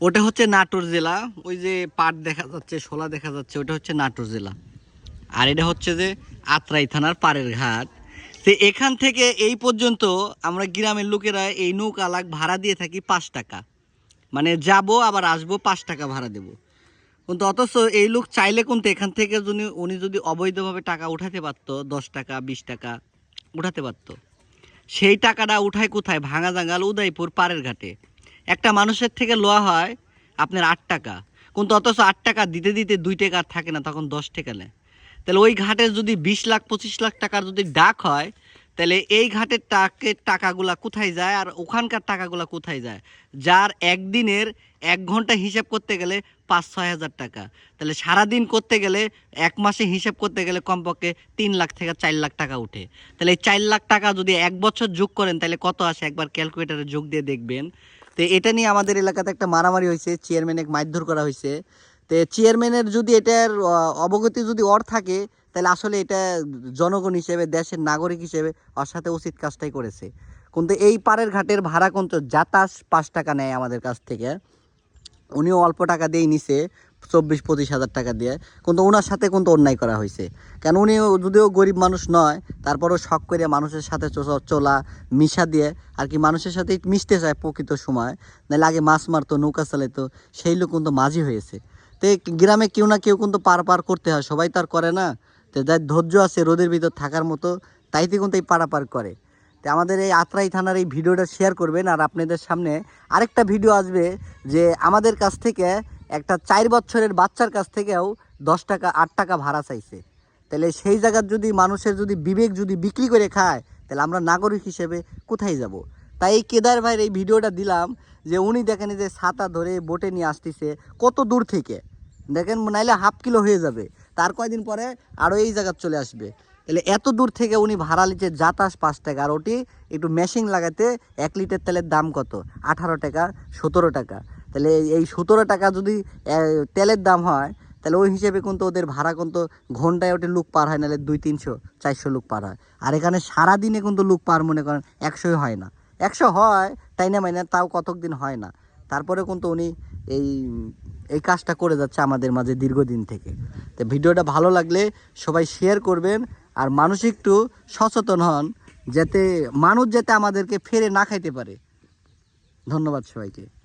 ওটা হচ্ছে নাটোর জেলা। ওই যে পাট দেখা যাচ্ছে শোলা দেখা যাচ্ছে, ওটা হচ্ছে নাটোর জেলা। আর এটা হচ্ছে যে আত্রাই থানার পাড়ের ঘাট। তো এখান থেকে এই পর্যন্ত আমরা গ্রামের লোকেরা এই নৌকা লাগ ভাড়া দিয়ে থাকি পাঁচ টাকা। মানে যাব, আবার আসব, পাঁচ টাকা ভাড়া দেব। কিন্তু অথচ এই লোক চাইলে কিন্তু এখান থেকে যদি উনি যদি অবৈধভাবে টাকা উঠাতে পারতো, দশ টাকা, বিশ টাকা উঠাতে পারতো। সেই টাকাটা উঠায় কোথায়? ভাঙা জাঙ্গাল উদয়পুর পাড়ের ঘাটে। একটা মানুষের থেকে লোয়া হয় আপনার আট টাকা। কিন্তু অথচ আট টাকা দিতে দিতে দুই টাকা আর থাকে না, তখন দশ টাকা নেয়। তাহলে ওই ঘাটের যদি বিশ লাখ, পঁচিশ লাখ টাকার যদি ডাক হয়, তাহলে এই ঘাটের টাকের টাকাগুলা কোথায় যায় আর ওখানকার টাকাগুলা কোথায় যায়? যার একদিনের এক ঘণ্টা হিসাব করতে গেলে পাঁচ, ছয় হাজার টাকা। তাহলে সারাদিন করতে গেলে, এক মাসে হিসাব করতে গেলে কমপক্ষে তিন লাখ থেকে চার লাখ টাকা উঠে। তাহলে এই চার লাখ টাকা যদি এক বছর যোগ করেন, তাহলে কত আসে? একবার ক্যালকুলেটারে যোগ দিয়ে দেখবেন। তো এটা নিয়ে আমাদের এলাকাতে একটা মারামারি হয়েছে চেয়ারম্যানে মারধর করা হয়েছে। তো চেয়ারম্যানের যদি এটার অবগতি যদি অর থাকে, তাহলে আসলে এটা জনগণ হিসেবে, দেশের নাগরিক হিসেবে ওর সাথে উচিত কাজটাই করেছে। কিন্তু এই পাড়ের ঘাটের ভাড়া কিন্তু যাতাস পাঁচ টাকা নেয় আমাদের কাছ থেকে। উনিও অল্প টাকা দিয়েই নিছে। চব্বিশ পঁচিশ হাজার টাকা দিয়ে, কিন্তু ওনার সাথে কিন্তু অন্যায় করা হয়েছে। কেন উনিও যদিও গরিব মানুষ নয়, তারপরেও শখ করে মানুষের সাথে চলা, মিশা দিয়ে আর কি মানুষের সাথে মিশতে চায় প্রকৃত সময়, নাহলে আগে মাছ মারতো, নৌকা চালাইতো, সেই লোক কিন্তু মাঝি হয়েছে। তো গ্রামে কেউ না কেউ কিন্তু পার পার করতে হয়, সবাই তো আর করে না। তো যার ধৈর্য আছে রোদের ভিতর থাকার মতো, তাইতে কিন্তু এই পারাপার করে। তো আমাদের এই আত্রাই থানার এই ভিডিওটা শেয়ার করবেন, আর আপনাদের সামনে আরেকটা ভিডিও আসবে যে আমাদের কাছ থেকে একটা চার বছরের বাচ্চার কাছ থেকেও দশ টাকা, আট টাকা ভাড়া চাইছে। তাহলে সেই জায়গার যদি মানুষের যদি বিবেক যদি বিক্রি করে খায়, তাহলে আমরা নাগরিক হিসেবে কোথায় যাব? তাই এই কেদার ভাইয়ের এই ভিডিওটা দিলাম যে উনি দেখেন যে ছাতা ধরে বোটে নিয়ে আসতেছে, কত দূর থেকে? দেখেন নাইলে হাফ কিলো হয়ে যাবে। তার কয়দিন পরে আরও এই জায়গা চলে আসবে। তাহলে এত দূর থেকে উনি ভাড়া লিচে যাতাস পাঁচ টাকা, আর ওটি একটু মেশিন লাগাতে এক লিটার তেলের দাম কত? আঠারো টাকা, সতেরো টাকা। তাহলে এই- সতেরো টাকা যদি তেলের দাম হয়, তাহলে ওই হিসেবে কিন্তু ওদের ভাড়া কিন্তু ঘন্টায় ওটি লুক পার হয়, নাহলে দুই, তিনশো, চারশো লুক পার হয়। আর এখানে সারাদিনে কিন্তু লুক পার মনে করেন একশোই হয় না। একশো হয়, তাই না মানে তাও কতক দিন হয় না। তারপরে কিন্তু উনি এই এই কাজটা করে যাচ্ছে আমাদের মাঝে দীর্ঘদিন থেকে। তো ভিডিওটা ভালো লাগলে সবাই শেয়ার করবেন, আর মানুষ একটু সচেতন হন, যাতে মানুষ যাতে আমাদেরকে ফেরে না খাইতে পারে। ধন্যবাদ সবাইকে।